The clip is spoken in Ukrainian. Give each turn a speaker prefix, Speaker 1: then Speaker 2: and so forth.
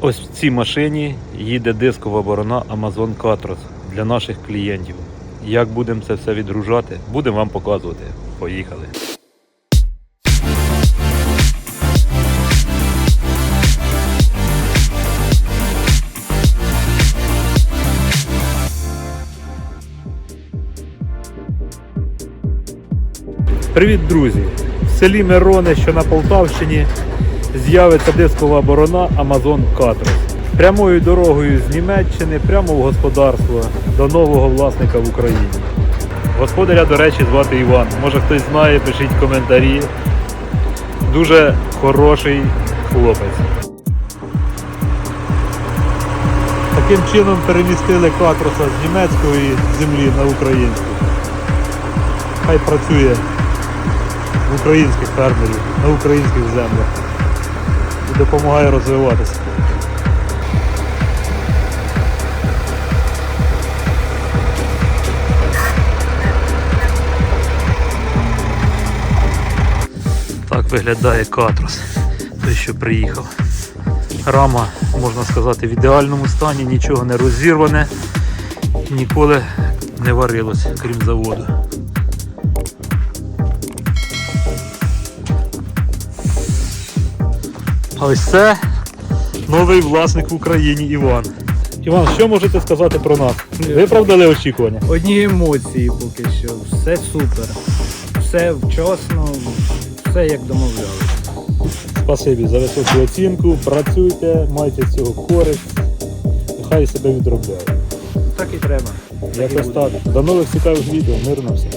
Speaker 1: Ось в цій машині їде дискова борона Amazon Catros для наших клієнтів. Як будемо це все відгружати, будемо вам показувати. Поїхали. Привіт, друзі! В селі Мироне, що на Полтавщині, з'явиться дискова борона Amazon Catros. Прямою дорогою з Німеччини прямо в господарство до нового власника в Україні. Господаря, до речі, звати Іван. Може хтось знає, пишіть коментарі. Дуже хороший хлопець. Таким чином перемістили Катроса з німецької землі на українську. Хай працює в українських фермерів, на українських землях допомагає розвиватися. Так виглядає катрос, той, що приїхав. Рама, можна сказати, в ідеальному стані, нічого не розірване, ніколи не варилось, крім заводу. А ось це новий власник в Україні Іван. Іван, що можете сказати про нас? Виправдали очікування?
Speaker 2: Одні емоції поки що. Все супер. Все вчасно, все як домовлялися.
Speaker 1: Спасибі за високу оцінку. Працюйте, майте з цього користь. Нехай себе відробляє.
Speaker 2: Так і треба. Так і
Speaker 1: Якось
Speaker 2: буде.
Speaker 1: так. До нових цікавих відео. Мирно всім.